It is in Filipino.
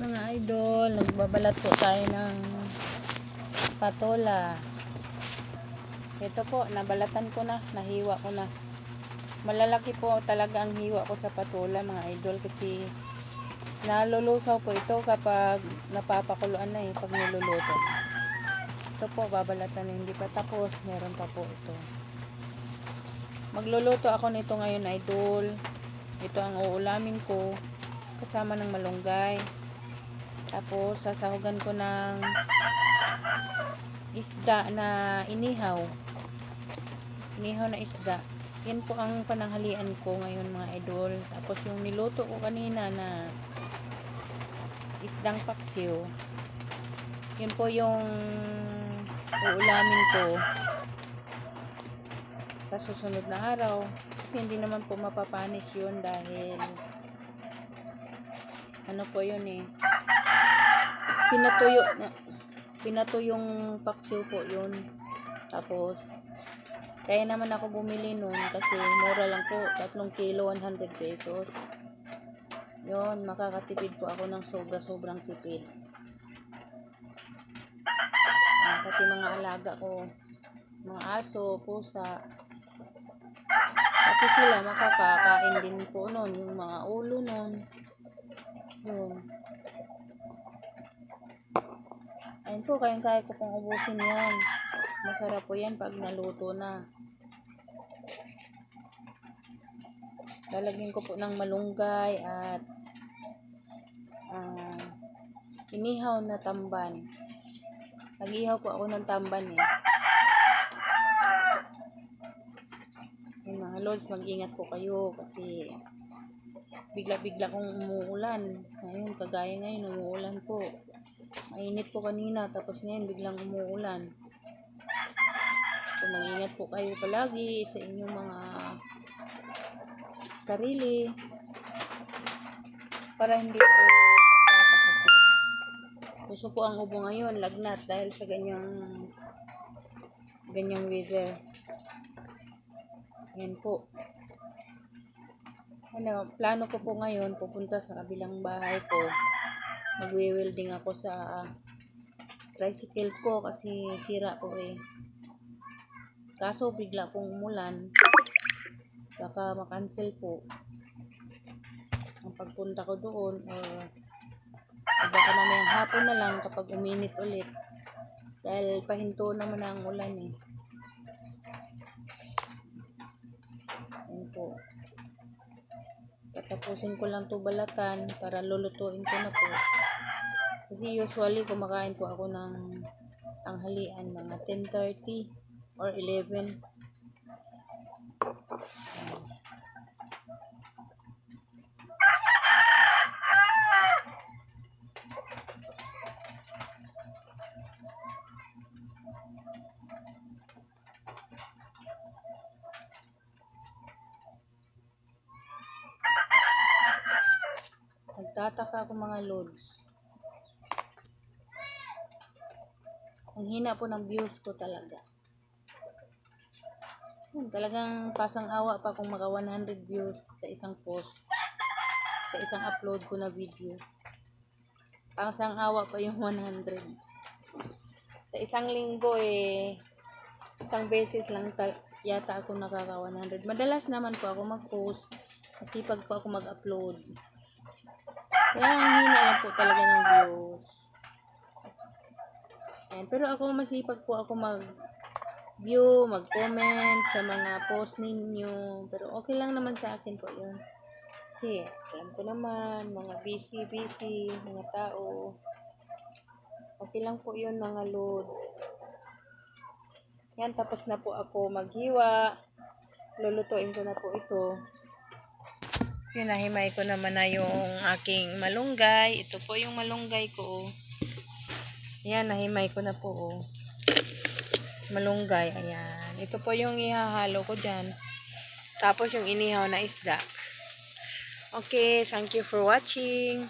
Mga idol, nagbabalat po tayo ng patola. Ito po, nabalatan ko na, nahiwa ko na. Malalaki po talaga ang hiwa ko sa patola mga idol kasi nalulusaw po ito kapag napapakuluan na eh, pag niluluto. Ito po, babalatan hindi pa tapos, meron pa po ito. Magluluto ako nito ngayon idol. Ito ang uulamin ko kasama ng malunggay. Tapos, sasahugan ko ng isda na inihaw. Inihaw na isda. Yan po ang pananghalian ko ngayon mga idol. Tapos yung niluto ko kanina na isdang paksiw. Yun po yung uulamin ko sa susunod na araw. Kasi hindi naman po mapapanis yun dahil ano po yun eh pinatuyo na pinatuyong paksiw po yun. Tapos kaya naman ako bumili nun kasi mura lang po 3 kilo 100 pesos. Yun makakatipid po ako ng sobra sobrang tipid. Ah, pati mga alaga ko mga aso, pusa. Pati sila makakakain din po nun yung mga ulo nun. Yun Ayun po, kayang-kaya ko pong ubusin yan. Masarap po yan pag naluto na. Lalagyan ko po ng malunggay at ah, inihaw na tamban. Nag-ihaw po ako ng tamban eh. Yung mga lods, mag-ingat po kayo kasi bigla-bigla kong umuulan. Ngayon, kagaya ngayon, umuulan po. Mainit po kanina, tapos ngayon biglang umuulan. So, mag-ingat po kayo palagi sa inyong mga sarili para hindi po magkakasakit. Gusto po ang ubo ngayon, lagnat dahil sa ganyang ganyang weather. Yan po. Ano, plano ko po ngayon pupunta sa kabilang bahay ko magwe-welding ako sa tricycle ko kasi sira po eh. Kaso bigla pong umulan. Baka makancel po ang pagpunta ko doon or baka mamayang hapon na lang kapag uminit ulit. Dahil pahinto naman na ang ulan eh. Yan po. Tatapusin ko lang to balatan para lulutuin ko na po. Kasi usually kumakain po ako ng tanghalian mga 10.30 or 11. Nagtataka ako mga loads. Ang hina po ng views ko talaga. Hmm, talagang pasang-awa pa kung maka 100 views sa isang post. Sa isang upload ko na video. Pasang-awa pa yung 100. Sa isang linggo eh, isang beses lang yata ako nakaka 100. Madalas naman po ako mag-post. Masipag po ako mag-upload. Kaya ang hina lang po talaga ng views. Ayan. Pero ako masipag po ako mag view, mag-comment sa mga post ninyo. Pero okay lang naman sa akin po yun. Kasi alam ko naman, mga busy, busy, mga tao. Okay lang po yun mga loads. Yan, tapos na po ako maghiwa. Lulutuin ko na po ito. Sinahimay ko naman na yung aking malunggay. Ito po yung malunggay ko. oh. Yan, nahimay ko na po. Oh. Malunggay, ayan. Ito po yung ihahalo ko dyan. Tapos yung inihaw na isda. Okay, thank you for watching.